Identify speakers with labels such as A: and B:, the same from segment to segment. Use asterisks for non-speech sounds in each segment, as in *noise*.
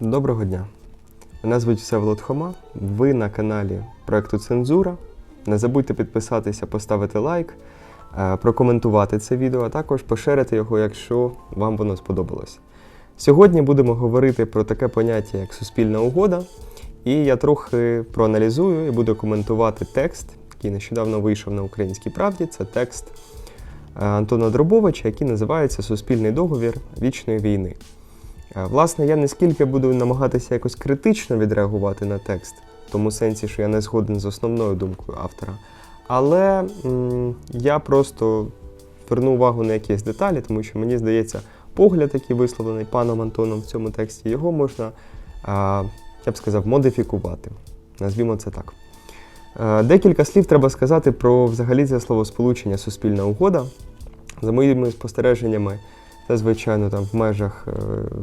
A: Доброго дня. Мене звуть Всеволод Хома. Ви на каналі проекту Цензура. Не забудьте підписатися, поставити лайк, е, прокоментувати це відео, а також поширити його, якщо вам воно сподобалось. Сьогодні будемо говорити про таке поняття, як суспільна угода, і я трохи проаналізую і буду коментувати текст, який нещодавно вийшов на українській правді. Це текст е, Антона Дробовича, який називається Суспільний договір вічної війни. Власне, я не скільки буду намагатися якось критично відреагувати на текст, в тому сенсі, що я не згоден з основною думкою автора. Але м, я просто зверну увагу на якісь деталі, тому що мені здається, погляд, який висловлений паном Антоном в цьому тексті, його можна, а, я б сказав, модифікувати. Назвімо це так. Декілька слів треба сказати про взагалі це словосполучення суспільна угода. За моїми спостереженнями, це, звичайно, там в межах е,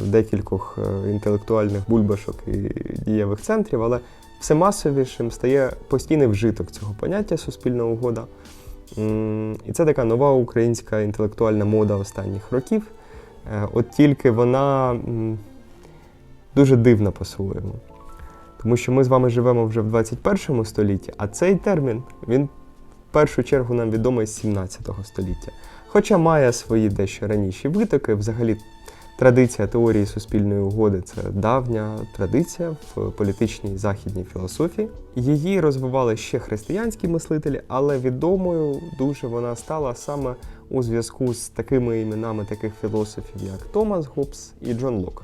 A: декількох е, інтелектуальних бульбашок і дієвих центрів, але все масовішим стає постійний вжиток цього поняття суспільна угода. І це така нова українська інтелектуальна мода останніх років. Е, От тільки вона дуже дивна по-своєму. Тому що ми з вами живемо вже в 21 столітті, а цей термін він в першу чергу нам відомий з 17 століття. Хоча має свої дещо раніші витоки, взагалі традиція теорії суспільної угоди це давня традиція в політичній західній філософії. Її розвивали ще християнські мислителі, але відомою дуже вона стала саме у зв'язку з такими іменами таких філософів, як Томас Гоббс і Джон Лок.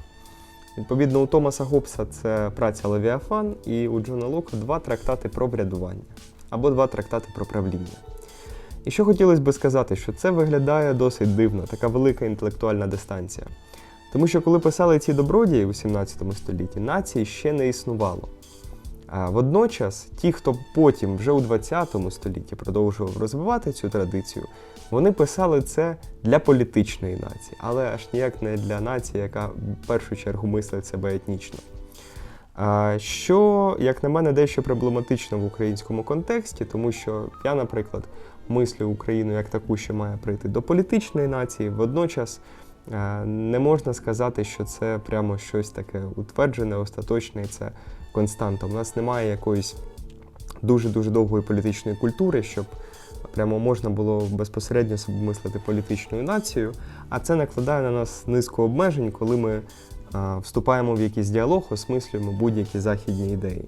A: Відповідно, у Томаса Гоббса це праця Левіафан, і у Джона Лока два трактати про врядування або два трактати про правління. І що хотілося би сказати, що це виглядає досить дивно, така велика інтелектуальна дистанція. Тому що коли писали ці добродії у 17 столітті, нації ще не існувало. А водночас, ті, хто потім, вже у 20 столітті, продовжував розвивати цю традицію, вони писали це для політичної нації, але аж ніяк не для нації, яка в першу чергу мислить себе етнічно. Що, як на мене, дещо проблематично в українському контексті, тому що я, наприклад, мислю Україну як таку, що має прийти до політичної нації, водночас е, не можна сказати, що це прямо щось таке утверджене, остаточне, і це константа. У нас немає якоїсь дуже-дуже довгої політичної культури, щоб прямо можна було безпосередньо собі мислити політичною нацією, а це накладає на нас низку обмежень, коли ми вступаємо в якийсь діалог, осмислюємо будь-які західні ідеї.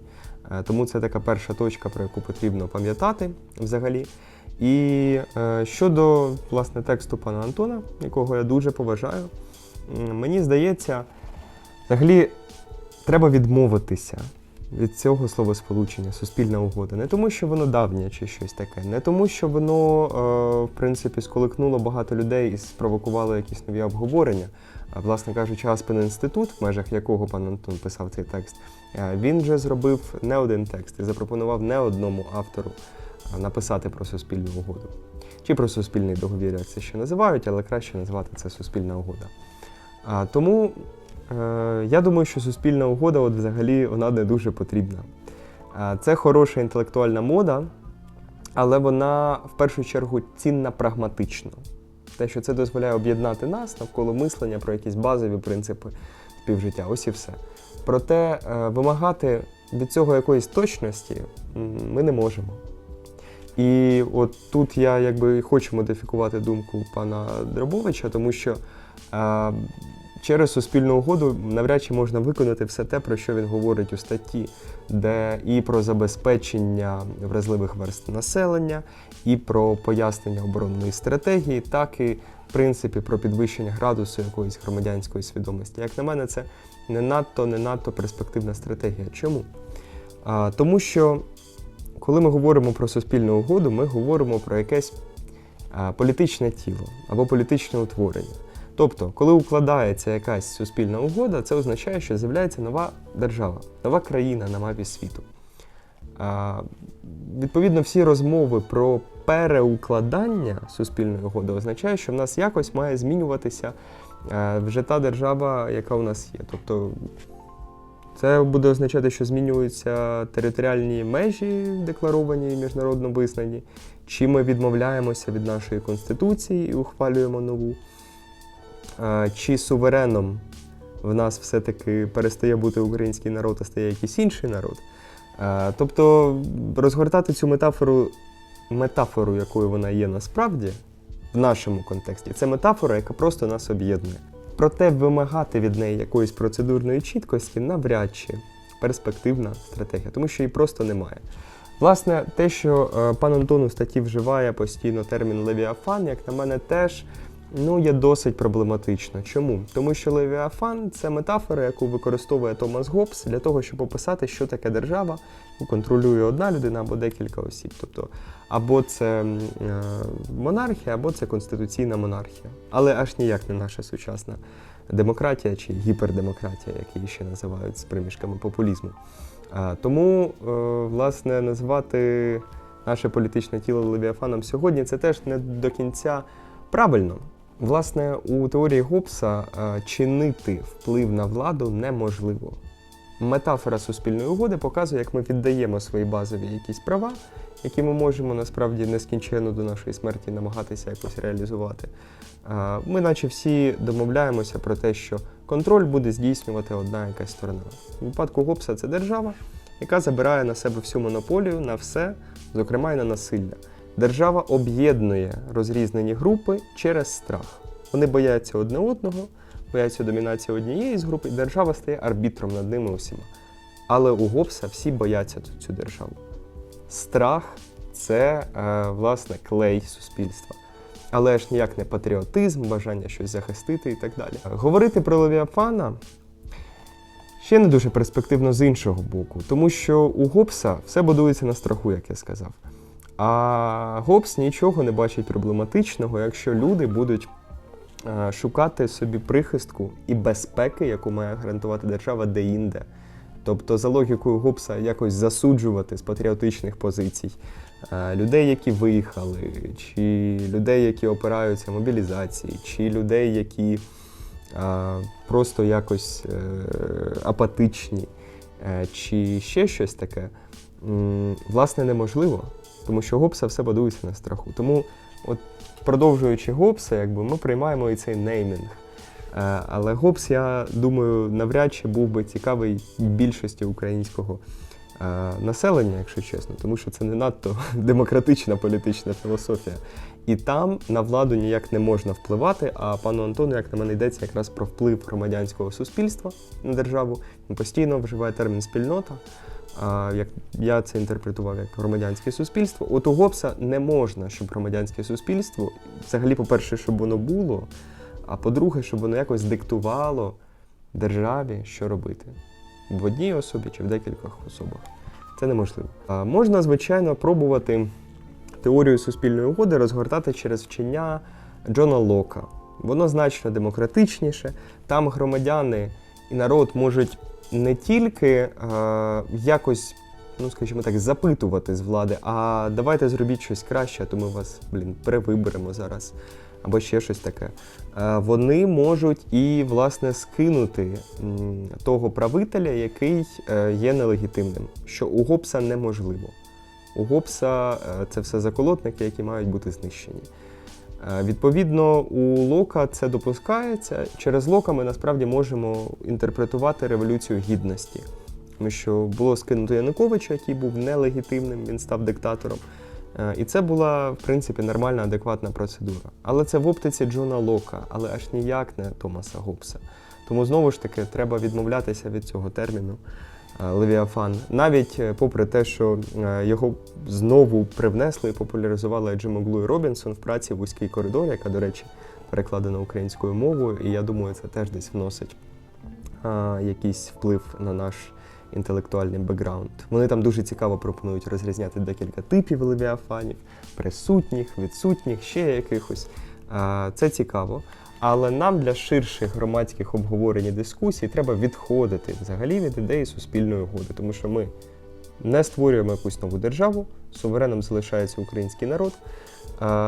A: Е, Тому це така перша точка, про яку потрібно пам'ятати взагалі. І е, щодо власне тексту пана Антона, якого я дуже поважаю, мені здається, взагалі треба відмовитися від цього словосполучення суспільна угода. Не тому, що воно давнє чи щось таке, не тому, що воно, е, в принципі, сколихнуло багато людей і спровокувало якісь нові обговорення. Власне кажучи, Аспен інститут, в межах якого пан Антон писав цей текст, е, він вже зробив не один текст і запропонував не одному автору написати про суспільну угоду. Чи про суспільний договір, як це ще називають, але краще назвати це суспільна угода. А, тому е, я думаю, що суспільна угода от взагалі вона не дуже потрібна. А, це хороша інтелектуальна мода, але вона в першу чергу цінна прагматично. Те, що це дозволяє об'єднати нас навколо мислення про якісь базові принципи співжиття. Ось і все. Проте е, вимагати від цього якоїсь точності ми не можемо. І от тут я якби хочу модифікувати думку пана Дробовича, тому що е, через суспільну угоду навряд чи можна виконати все те, про що він говорить у статті, де і про забезпечення вразливих верст населення, і про пояснення оборонної стратегії, так і в принципі про підвищення градусу якоїсь громадянської свідомості. Як на мене, це не надто не надто перспективна стратегія. Чому? Тому що коли ми говоримо про суспільну угоду, ми говоримо про якесь політичне тіло або політичне утворення. Тобто, коли укладається якась суспільна угода, це означає, що з'являється нова держава, нова країна на мапі світу. А, Відповідно, всі розмови про переукладання суспільної угоди означає, що в нас якось має змінюватися вже та держава, яка у нас є. Тобто це буде означати, що змінюються територіальні межі, декларовані і міжнародно визнані, чи ми відмовляємося від нашої конституції і ухвалюємо нову, чи сувереном в нас все-таки перестає бути український народ, а стає якийсь інший народ. Тобто розгортати цю метафору, метафору, якою вона є насправді, в нашому контексті, це метафора, яка просто нас об'єднує. Проте вимагати від неї якоїсь процедурної чіткості навряд чи перспективна стратегія, тому що її просто немає. Власне, те, що е, пан Антон у статті вживає постійно термін левіафан, як на мене, теж ну, є досить проблематично. Чому? Тому що левіафан це метафора, яку використовує Томас Гоббс для того, щоб описати, що таке держава, контролює одна людина або декілька осіб. Тобто, або це е, монархія, або це конституційна монархія. Але аж ніяк не наша сучасна демократія чи гіпердемократія, як її ще називають з примішками популізму. Тому, е, власне, назвати наше політичне тіло Левіафаном сьогодні це теж не до кінця правильно. Власне, у теорії Гоббса е, чинити вплив на владу неможливо. Метафора суспільної угоди показує, як ми віддаємо свої базові якісь права, які ми можемо насправді нескінченно до нашої смерті намагатися якось реалізувати. Е, Ми, наче всі, домовляємося про те, що контроль буде здійснювати одна якась сторона. У випадку Гоббса це держава, яка забирає на себе всю монополію на все, зокрема й на насилля. Держава об'єднує розрізнені групи через страх. Вони бояться одне одного, бояться домінації однієї з груп, і держава стає арбітром над ними усіма. Але у Гоббса всі бояться цю- державу. Страх це е, власне клей суспільства. Але ж ніяк не патріотизм, бажання щось захистити і так далі. Говорити про Левіафана ще не дуже перспективно з іншого боку, тому що у Гоббса все будується на страху, як я сказав. А Гоббс нічого не бачить проблематичного, якщо люди будуть е, шукати собі прихистку і безпеки, яку має гарантувати держава де-інде. Тобто, за логікою Гоббса, якось засуджувати з патріотичних позицій е, людей, які виїхали, чи людей, які опираються мобілізації, чи людей, які е, просто якось апатичні, чи ще щось таке, власне, неможливо. Тому що гопса все будується на страху. Тому, от продовжуючи гопса, якби ми приймаємо і цей неймінг. Е, Але гопс, я думаю, навряд чи був би цікавий більшості українського е, населення, якщо чесно, тому що це не надто *laughs* демократична політична філософія. І там на владу ніяк не можна впливати. А пану Антону, як на мене, йдеться якраз про вплив громадянського суспільства на державу. Він постійно вживає термін спільнота. А, як я це інтерпретував як громадянське суспільство. От у Гоббса не можна, щоб громадянське суспільство, взагалі, по-перше, щоб воно було, а по-друге, щоб воно якось диктувало державі, що робити в одній особі чи в декількох особах. Це неможливо. А, можна, звичайно, пробувати теорію суспільної угоди розгортати через вчення Джона Лока. Воно значно демократичніше. Там громадяни і народ можуть не тільки е, якось, ну скажімо так, запитувати з влади, а давайте зробіть щось краще, а то ми вас, блін, перевиберемо зараз. Або ще щось таке. Е, вони можуть і, власне, скинути того правителя, який е, є нелегітимним, що у Гоббса неможливо. У Гоббса е, це все заколотники, які мають бути знищені. Е, Відповідно, у Лока це допускається. Через Лока ми насправді можемо інтерпретувати революцію гідності. Тому що було скинуто Януковича, який був нелегітимним, він став диктатором. Е, І це була, в принципі, нормальна, адекватна процедура. Але це в оптиці Джона Лока, але аж ніяк не Томаса Гоббса. Тому знову ж таки треба відмовлятися від цього терміну Левіафан. Навіть е, попри те, що е, його знову привнесли і популяризували Джимоглу і Робінсон в праці Вузький коридор, яка, до речі, перекладена українською мовою, і я думаю, це теж десь вносить якийсь вплив на наш інтелектуальний бекграунд. Вони там дуже цікаво пропонують розрізняти декілька типів левіафанів, присутніх, відсутніх, ще якихось. Це цікаво. Але нам для ширших громадських обговорень і дискусій треба відходити взагалі від ідеї суспільної угоди, тому що ми не створюємо якусь нову державу, сувереном залишається український народ.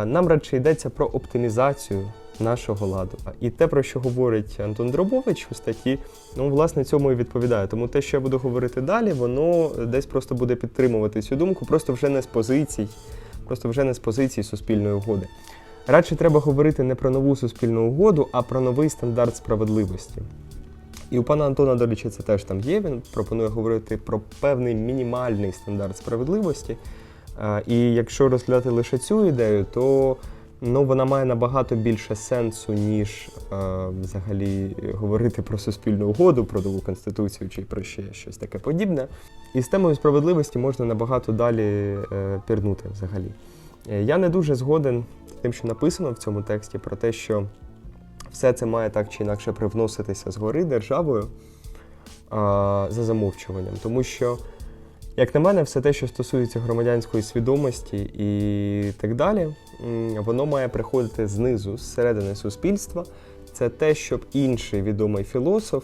A: Нам радше йдеться про оптимізацію нашого ладу. І те, про що говорить Антон Дробович у статті, ну, власне, цьому і відповідає. Тому те, що я буду говорити далі, воно десь просто буде підтримувати цю думку, просто вже не з позицій, просто вже не з позицій суспільної угоди. Радше треба говорити не про нову суспільну угоду, а про новий стандарт справедливості. І у пана Антона, до речі, це теж там є. Він пропонує говорити про певний мінімальний стандарт справедливості. Е, І якщо розглядати лише цю ідею, то ну, вона має набагато більше сенсу, ніж е, взагалі говорити про суспільну угоду, про нову конституцію чи про ще щось таке подібне. І з темою справедливості можна набагато далі е, пірнути взагалі. Е, Я не дуже згоден з тим, що написано в цьому тексті, про те, що все це має так чи інакше привноситися згори державою а, за замовчуванням. Тому що, як на мене, все те, що стосується громадянської свідомості і так далі, воно має приходити знизу, зсередини суспільства. Це те, щоб інший відомий філософ,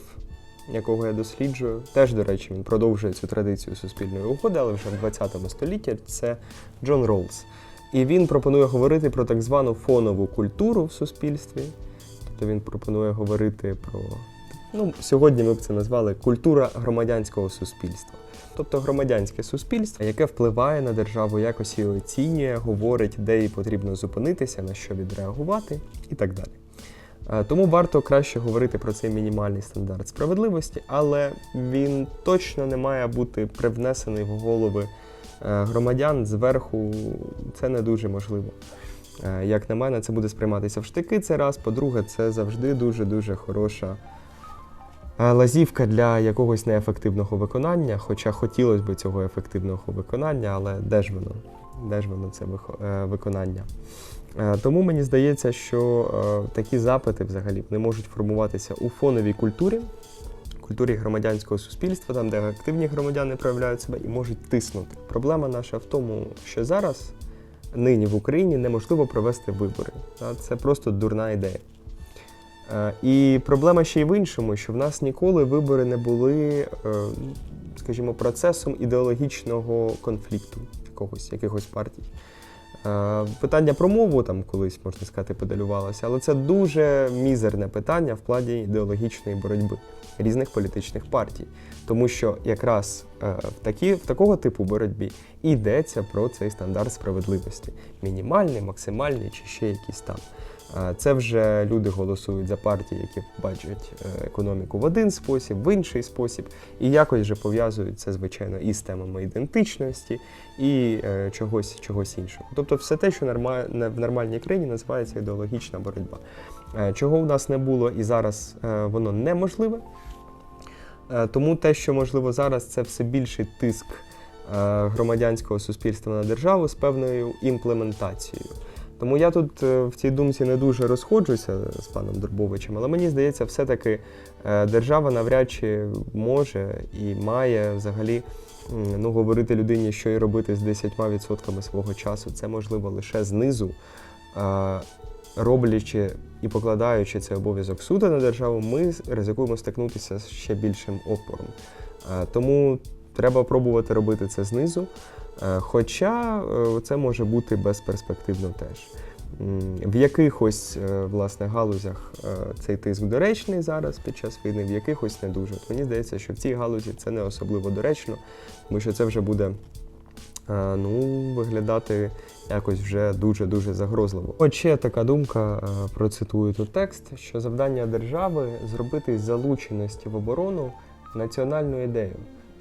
A: якого я досліджую, теж, до речі, він продовжує цю традицію суспільної угоди, але вже в 20 столітті це Джон Роллс. І він пропонує говорити про так звану фонову культуру в суспільстві. Тобто він пропонує говорити про. Ну, сьогодні ми б це назвали культура громадянського суспільства. Тобто громадянське суспільство, яке впливає на державу, якось її оцінює, говорить, де їй потрібно зупинитися, на що відреагувати і так далі. Е, Тому варто краще говорити про цей мінімальний стандарт справедливості, але він точно не має бути привнесений в голови громадян зверху. Це не дуже можливо. Е, Як на мене, це буде сприйматися в штики. Це раз. По-друге, це завжди дуже-дуже хороша е, лазівка для якогось неефективного виконання. Хоча хотілося б цього ефективного виконання, але де ж воно? Де ж воно це е, виконання? Е, Тому мені здається, що е, такі запити взагалі не можуть формуватися у фоновій культурі, культурі громадянського суспільства, там, де активні громадяни проявляють себе і можуть тиснути. Проблема наша в тому, що зараз нині в Україні неможливо провести вибори. Це просто дурна ідея. Е, І проблема ще й в іншому, що в нас ніколи вибори не були, е, скажімо, процесом ідеологічного конфлікту якогось, якихось партій. Е, Питання про мову там колись, можна сказати, педалювалося, але це дуже мізерне питання в плані ідеологічної боротьби різних політичних партій. Тому що якраз е, в, такі, в такого типу боротьбі йдеться про цей стандарт справедливості. Мінімальний, максимальний чи ще якийсь там. Е, Це вже люди голосують за партії, які бачать е, економіку в один спосіб, в інший спосіб, і якось вже пов'язують це, звичайно, і з темами ідентичності, і чогось, чогось іншого. Тобто, все те, що в нормальній країні називається ідеологічна боротьба. Чого у нас не було і зараз воно неможливе. Е, Тому те, що можливо зараз, це все більший тиск е, громадянського суспільства на державу з певною імплементацією. Тому я тут е, в цій думці не дуже розходжуся з паном Дурбовичем, але мені здається, все-таки держава навряд чи може і має взагалі ну, говорити людині, що й робити з 10% свого часу. Це можливо лише знизу. Роблячи і покладаючи цей обов'язок суду на державу, ми ризикуємо стикнутися з ще більшим опором. Е, Тому треба пробувати робити це знизу. Е, Хоча е, це може бути безперспективно теж. В якихось власне галузях цей тиск доречний зараз під час війни, в якихось не дуже. Мені здається, що в цій галузі це не особливо доречно, тому що це вже буде ну, виглядати якось вже дуже-дуже загрозливо. От ще така думка, процитую тут текст, що завдання держави зробити залученості в оборону національну ідею.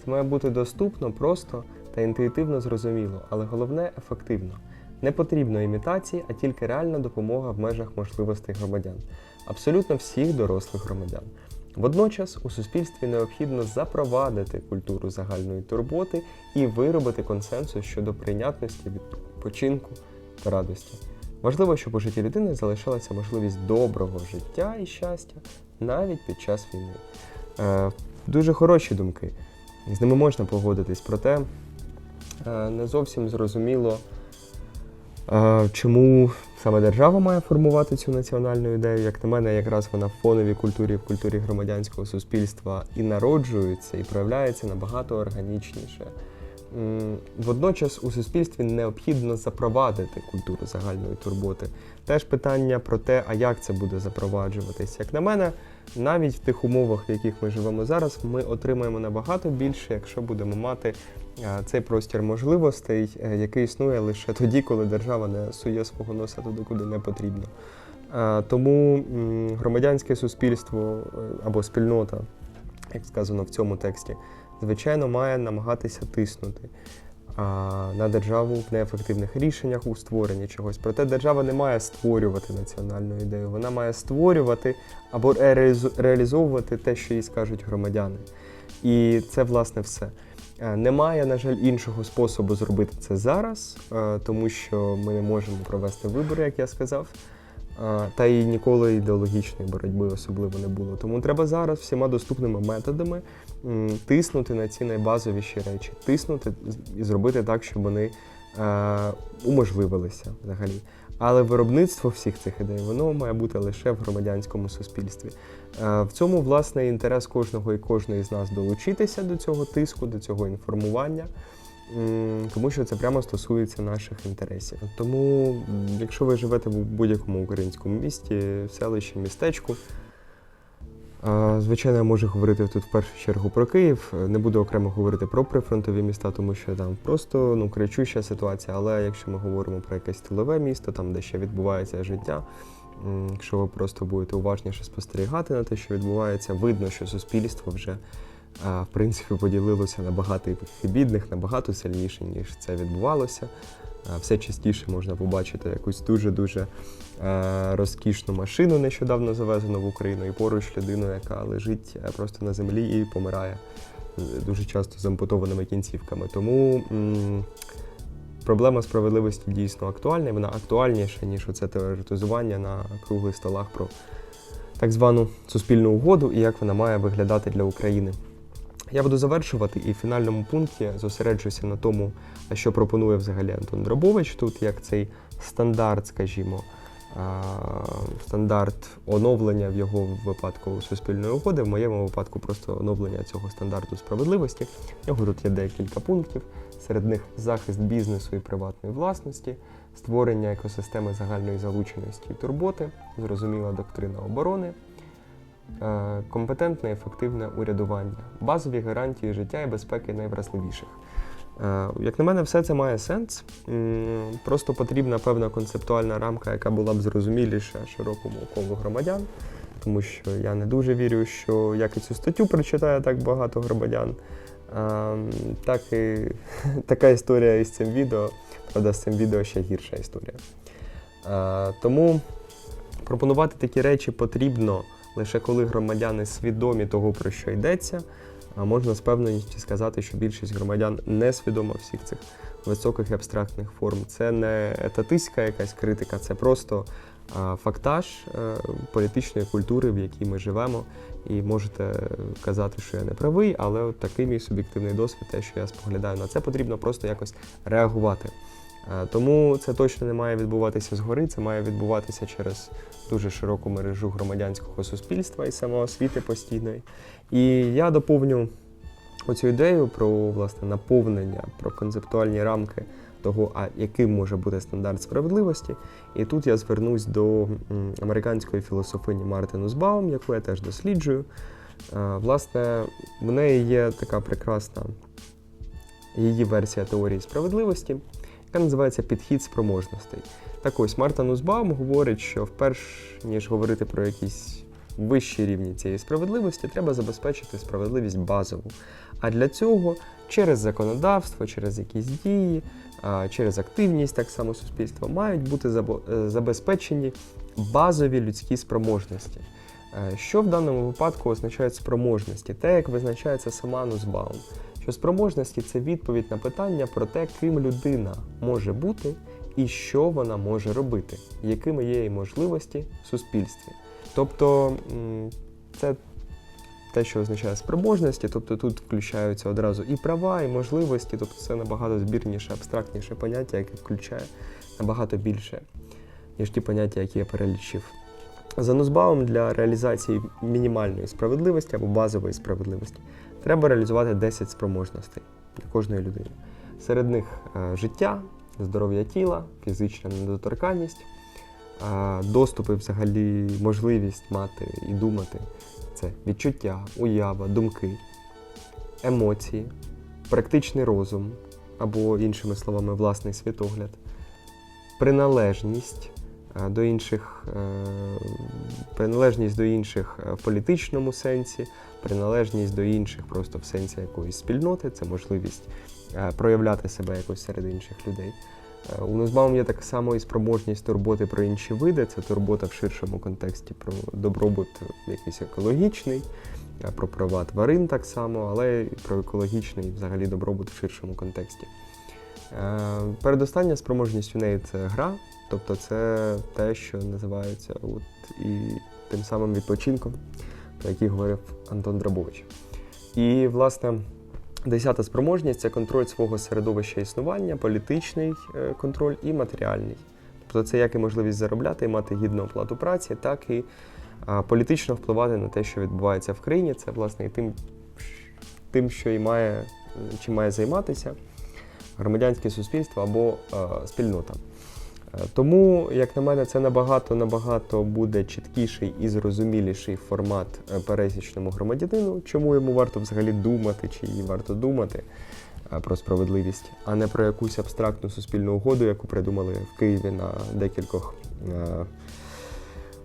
A: Це має бути доступно, просто та інтуїтивно зрозуміло, але головне ефективно. Не потрібно імітації, а тільки реальна допомога в межах можливостей громадян, абсолютно всіх дорослих громадян. Водночас у суспільстві необхідно запровадити культуру загальної турботи і виробити консенсус щодо прийнятності відпочинку та радості. Важливо, щоб у житті людини залишалася можливість доброго життя і щастя навіть під час війни. Е, дуже хороші думки. З ними можна погодитись, проте е, не зовсім зрозуміло, чому саме держава має формувати цю національну ідею. Як на мене, якраз вона в фоновій культурі, в культурі громадянського суспільства і народжується, і проявляється набагато органічніше. Водночас у суспільстві необхідно запровадити культуру загальної турботи. Теж питання про те, а як це буде запроваджуватись. Як на мене, навіть в тих умовах, в яких ми живемо зараз, ми отримаємо набагато більше, якщо будемо мати цей простір можливостей, е, який існує лише тоді, коли держава не сує свого носа туди, куди не потрібно. Тому громадянське суспільство е, або спільнота як сказано в цьому тексті, звичайно, має намагатися тиснути на державу в неефективних рішеннях у створенні чогось. Проте держава не має створювати національну ідею, вона має створювати або реалізовувати те, що їй скажуть громадяни. І це власне все. Е, Немає, на жаль, іншого способу зробити це зараз, е, тому що ми не можемо провести вибори, як я сказав. Е, Та і ніколи ідеологічної боротьби особливо не було. Тому треба зараз всіма доступними методами тиснути на ці найбазовіші речі, тиснути і зробити так, щоб вони уможливилися взагалі. Але виробництво всіх цих ідей воно має бути лише в громадянському суспільстві. Е, В цьому власне інтерес кожного і кожної з нас долучитися до цього тиску, до цього інформування, тому що це прямо стосується наших інтересів. Тому, якщо ви живете в будь-якому українському місті, селищі, містечку. Звичайно, я можу говорити тут в першу чергу про Київ. Не буду окремо говорити про прифронтові міста, тому що там просто ну кричуща ситуація. Але якщо ми говоримо про якесь тилове місто, там де ще відбувається життя, якщо ви просто будете уважніше спостерігати на те, що відбувається, видно, що суспільство вже в принципі поділилося на багатих і бідних, набагато сильніше, ніж це відбувалося. Все частіше можна побачити якусь дуже-дуже е, розкішну машину, нещодавно завезену в Україну, і поруч людину, яка лежить е, просто на землі і помирає е, дуже часто з ампутованими кінцівками. Тому м, проблема справедливості дійсно актуальна, і вона актуальніша, ніж оце теоретизування на круглих столах про так звану суспільну угоду і як вона має виглядати для України. Я буду завершувати і в фінальному пункті зосереджуся на тому, що пропонує взагалі Антон Дробович тут, як цей стандарт, скажімо, стандарт оновлення в його випадку суспільної угоди, в моєму випадку просто оновлення цього стандарту справедливості. В нього тут є декілька пунктів. Серед них захист бізнесу і приватної власності, створення екосистеми загальної залученості і турботи, зрозуміла доктрина оборони, е, компетентне і ефективне урядування, базові гарантії життя і безпеки найвразливіших. Е, Як на мене, все це має сенс. Просто потрібна певна концептуальна рамка, яка була б зрозуміліша широкому колу громадян, тому що я не дуже вірю, що як і цю статтю прочитає так багато громадян, так і *laughs* така історія із цим відео. Правда, з цим відео ще гірша історія. Тому пропонувати такі речі потрібно лише коли громадяни свідомі того, про що йдеться. А можна з певністю сказати, що більшість громадян не свідома всіх цих високих і абстрактних форм. Це не етатистська якась критика, це просто фактаж е, політичної культури, в якій ми живемо. І можете казати, що я не правий, але от такий мій суб'єктивний досвід, те, що я споглядаю на це, потрібно просто якось реагувати. Е, Тому це точно не має відбуватися згори, це має відбуватися через дуже широку мережу громадянського суспільства і самоосвіти постійної. І я доповню оцю ідею про власне наповнення, про концептуальні рамки того, а яким може бути стандарт справедливості. І тут я звернусь до американської філософині Марти Нусбаум, яку я теж досліджую. Е, Власне, в неї є така прекрасна її версія теорії справедливості, яка називається підхід спроможностей. Так ось Марта Нусбаум говорить, що вперш ніж говорити про якісь вищі рівні цієї справедливості, треба забезпечити справедливість базову. А для цього через законодавство, через якісь дії, через активність так само суспільства мають бути е, забезпечені базові людські спроможності. Е, Що в даному випадку означають спроможності? Те, як визначається сама Нусбаум, що спроможності це відповідь на питання про те, ким людина може бути і що вона може робити, якими є її можливості в суспільстві. Тобто це те, що означає спроможності, тобто тут включаються одразу і права, і можливості, тобто це набагато збірніше, абстрактніше поняття, яке включає набагато більше, ніж ті поняття, які я перелічив. За Нузбаум для реалізації мінімальної справедливості або базової справедливості треба реалізувати 10 спроможностей для кожної людини. Серед них е, життя, здоров'я тіла, фізична недоторканність, е, доступи, взагалі, можливість мати і думати. Це відчуття, уява, думки, емоції, практичний розум або, іншими словами, власний світогляд, приналежність, до інших, е, приналежність до інших е, в політичному сенсі, приналежність до інших просто в сенсі якоїсь спільноти, це можливість е, проявляти себе якось серед інших людей. Е, У Нузбаум є так само і спроможність турботи про інші види, це турбота в ширшому контексті про добробут якийсь екологічний, е, про права тварин так само, але і про екологічний взагалі добробут в ширшому контексті. Е, Передостання спроможність у неї це гра, тобто це те, що називається от, і тим самим відпочинком, про який говорив Антон Драбович. І, власне, десята спроможність це контроль свого середовища існування, політичний е, контроль і матеріальний. Тобто це як і можливість заробляти і мати гідну оплату праці, так і політично впливати на те, що відбувається в країні. Це, власне, і тим, тим що і має, чим має займатися громадянське суспільство або е, спільнота. Е, Тому, як на мене, це набагато набагато буде чіткіший і зрозуміліший формат е, пересічному громадянину, чому йому варто взагалі думати, чи їй варто думати е, про справедливість, а не про якусь абстрактну суспільну угоду, яку придумали в Києві на декількох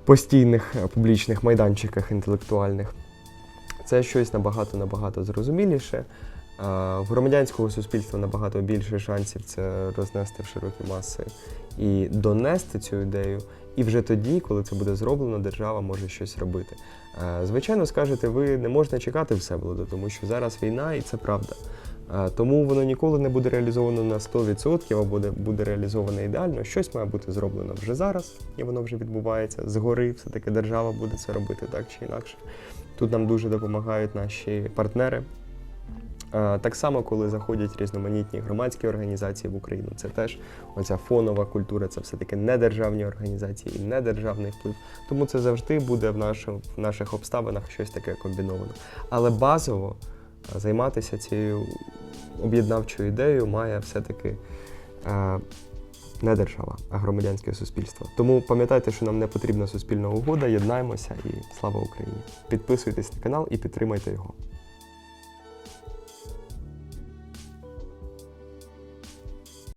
A: постійних публічних майданчиках інтелектуальних. Це щось набагато набагато зрозуміліше. В громадянського суспільства набагато більше шансів це рознести в широкі маси і донести цю ідею. І вже тоді, коли це буде зроблено, держава може щось робити. Звичайно, скажете, ви не можете чекати все Всеволода, тому що зараз війна і це правда. Тому воно ніколи не буде реалізовано на 100% або буде, реалізовано ідеально. Щось має бути зроблено вже зараз, і воно вже відбувається згори. Все-таки держава буде це робити так чи інакше. Тут нам дуже допомагають наші партнери. Так само, коли заходять різноманітні громадські організації в Україну, це теж оця фонова культура, це все-таки недержавні організації і недержавний вплив. Тому це завжди буде в, нашому, в наших обставинах щось таке комбіновано. Але базово е, займатися цією об'єднавчою ідеєю має все-таки е, не держава, а громадянське суспільство. Тому пам'ятайте, що нам не потрібна суспільна угода, єднаємося і слава Україні! Підписуйтесь на канал і підтримайте його.